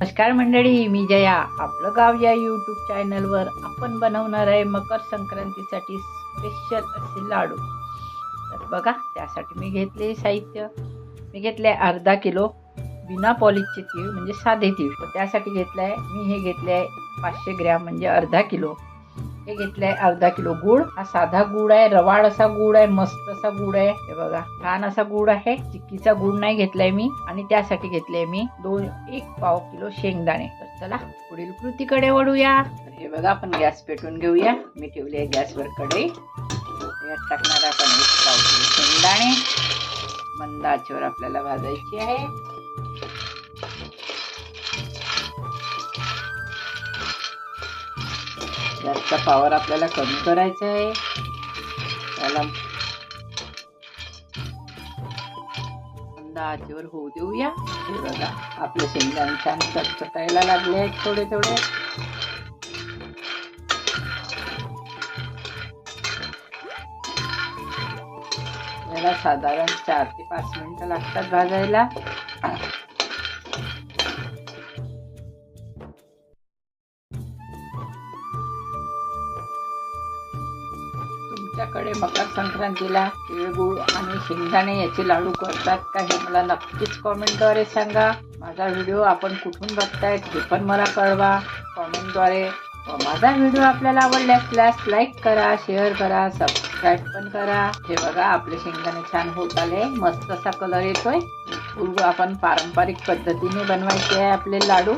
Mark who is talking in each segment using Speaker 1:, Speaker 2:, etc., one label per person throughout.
Speaker 1: नमस्कार मंडळी मी जया. आपलं गाव या यूट्यूब चॅनलवर आपण बनवणार आहे मकर संक्रांतीसाठी स्पेशल असे लाडू. तर बघा त्यासाठी मी घेतले साहित्य. मी घेतले अर्धा किलो बिना पॉलिशचे तीळ म्हणजे साधे तीळ. त्यासाठी घेतलं आहे मी हे घेतले आहे पाचशे ग्रॅम म्हणजे अर्धा किलो. हे घेतलं आहे अर्धा किलो गूळ. हा साधा गुळ आहे रवाळ असा गुळ आहे मस्त असा गुळ आहे. हे बघा छान असा गुळ आहे. चिक्कीचा गूळ नाही घेतलाय मी आणि त्यासाठी घेतले मी दोन एक पाव किलो शेंगदाणे. तर चला पुढील कृतीकडे वळूया. हे बघा आपण गॅस पेटून घेऊया. मी ठेवली आहे गॅसवर कडे यात टाकणार आपण एक पाव किलो शेंगदाणे. मंद आचेवर आपल्याला भाजायची आहे. गॅसचा पॉवर आपल्याला कमी करायचा आहे. त्याला मंद होऊ देऊया. हे बघा आपले शेंगदाणे छान चटचटायला लागले आहेत थोडे थोडे. याला साधारण चार ते पाच मिनिटं लागतात भाजायला. तुमच्याकडे मकर संक्रांतीला तिळगुळ आणि शेंगदाणे याचे लाडू करतात. का हे मला नक्कीच कॉमेंटद्वारे सांगा. माझा व्हिडिओ आपण कुठून बघतायत हे पण मला कळवा. कॉमेंटद्वारे माझा व्हिडिओ आपल्याला आवडला असल्यास लाईक करा शेअर करा सबस्क्राईब पण करा. हे बघा आपले शेंगदाणे छान होत आले. मस्त असा कलर येतोय. पूर्व आपण पारंपरिक पद्धतीने बनवायचे आहे आपले लाडू.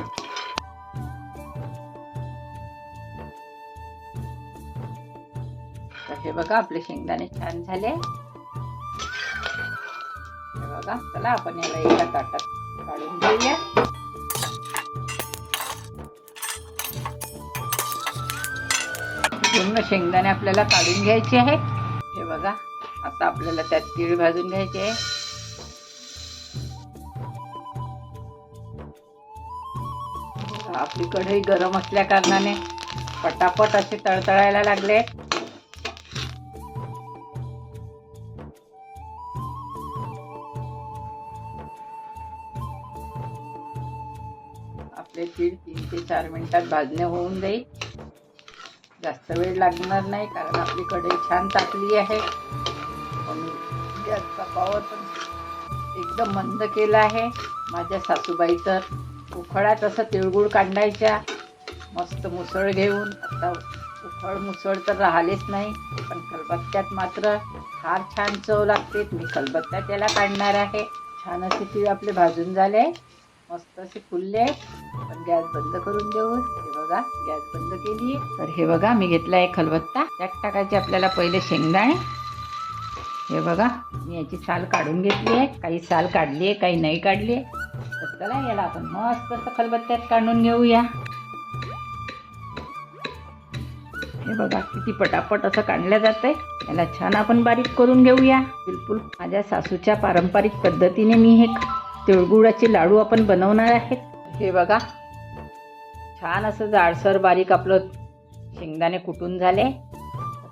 Speaker 1: बघा आपले शेंगदाणे छान झाले. बघा चला आपण याला एका ताटात काढून घेऊया. पूर्ण शेंगदाणे आपल्याला काढून घ्यायचे आहे हे बघा आता आपल्याला त्यात तीळ भाजून घ्यायचे आहे. आपली कढई गरम असल्या कारणाने पटापट असे तळतळायला लागले आपले तीळ तीन ते चार मिनिटात भाजणे होऊन जाईल. जास्त वेळ लागणार नाही कारण आपली कढई छान तापली आहे. पण गॅसचा पण एकदम मंद केला आहे. माझ्या सासूबाई तर उखळात असं तिळगुळ काढायच्या मस्त मुसळ घेऊन. आता उखळ मुसळ तर राहिलेच नाही पण खलबत्त्यात मात्र फार छान चव लागते. मी खलबत्त्यात याला काढणार आहे. छान असे तीळ आपले भाजून झाले. मस्त असे फुलले. आपण गॅस बंद करून देऊ. हे बघा गॅस बंद केली. तर हे बघा मी घेतला आहे खलबत्ता. त्यात टाकायचे आपल्याला पहिले शेंगदाणे. हे बघा मी याची साल काढून घेतली आहे. काही साल काढली आहे काही नाही काढली आहे. तर चला याला आपण मस्त असं खलबत्त्यात काढून घेऊया. हे बघा किती पटापट असं काढलं जातंय. याला छान आपण बारीक करून घेऊया. बिलकुल माझ्या सासूच्या पारंपरिक पद्धतीने मी हे तिळगुळाचे लाडू आपण बनवणार आहेत. हे बघा. छान असं जाडसर बारीक आपलं शेंगदाणे कुटून झाले.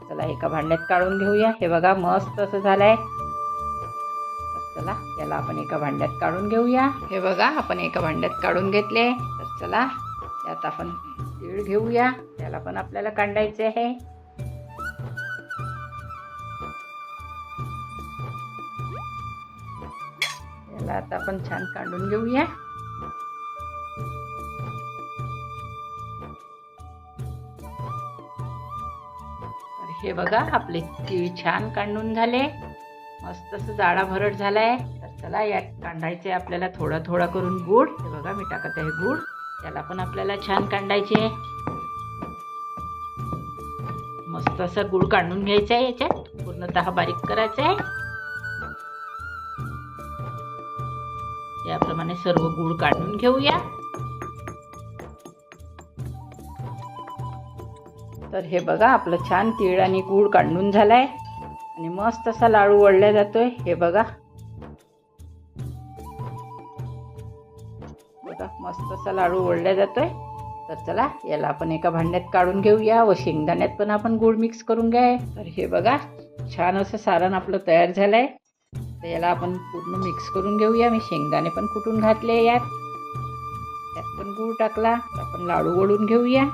Speaker 1: चला एका भांड्यात काढून घेऊया. हे बघा मस्त असं झालंय. आहे चला याला आपण एका भांड्यात काढून घेऊया. हे बघा आपण एका भांड्यात काढून घेतले. तर चला यात आपण तीळ घेऊया. त्याला पण आपल्याला काढायचे आहे. याला आता आपण छान काढून घेऊया. हे बघा आपले तीळ छान काढून झाले. मस्त असं जाडा भरट झालाय. तर चला यात काढायचे आपल्याला थोडा थोडा करून गुड हे बघा मी टाकत आहे गुड त्याला पण आपल्याला छान काढायचे मस्त असं गूळ काढून घ्यायचा आहे याच्यात. पूर्णतः बारीक करायचं आहे याप्रमाणे सर्व गुळ काढून घेऊया. तर हे बघा आपलं छान तीळ आणि गूळ काढून झालाय. आणि मस्त असा लाडू वळला आहे हे बघा. बघा मस्त असा लाडू वळला आहे तर चला याला आपण एका भांड्यात काढून घेऊया व शेंगदाण्यात पण आपण गूळ मिक्स करून घ्या. तर हे बघा छान असं सारण आपलं तयार झालं आहे तर याला आपण पूर्ण मिक्स करून घेऊया. मी शेंगदाणे पण कुटून घातले यात. त्यात पण गूळ टाकला. आपण लाडू वळून घेऊया.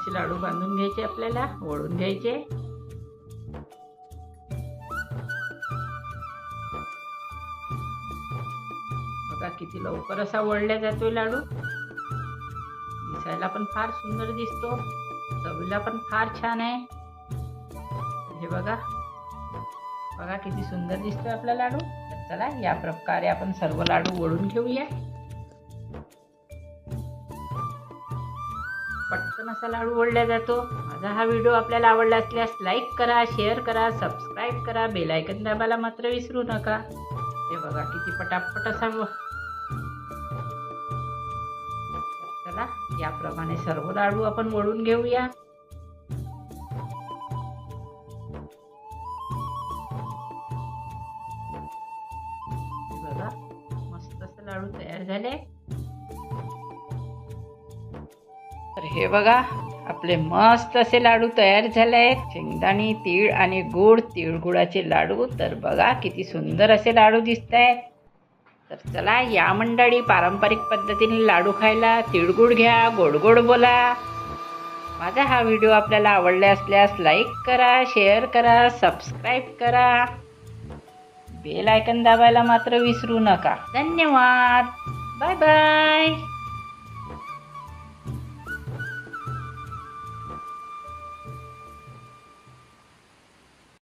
Speaker 1: असे लाडू बांधून घ्यायचे आपल्याला वळून घ्यायचे. बघा किती लवकर असा वळल्या जातोय लाडू. दिसायला पण फार सुंदर दिसतो. चवीला पण फार छान आहे. हे बघा. बघा किती सुंदर दिसतोय आपला लाडू. चला या प्रकारे आपण सर्व लाडू वळून घेऊया. मस्त मसाला लाडू ओढला जातो. माझा हा व्हिडिओ आपल्याला आवडला असल्यास लाईक करा शेअर करा सबस्क्राईब करा. बेलायकन दाबायला मात्र विसरू नका. हे बघा किती पटापट असा व- चला याप्रमाणे सर्व लाडू आपण ओढून घेऊया. बघा मस्त असं लाडू तयार झाले. तर हे बघा आपले मस्त असे लाडू तयार झाले आहेत शेंगदाणी तीळ आणि गोड तिळगुळाचे लाडू. तर बघा किती सुंदर असे लाडू दिसत आहेत तर चला या मंडळी पारंपरिक पद्धतीने लाडू खायला तिळगुळ घ्या गोड गोड बोला. माझा हा व्हिडिओ आपल्याला आवडला असल्यास लाईक करा शेअर करा सबस्क्राईब करा. बेल आयकन दाबायला मात्र विसरू नका. धन्यवाद. Bye bye.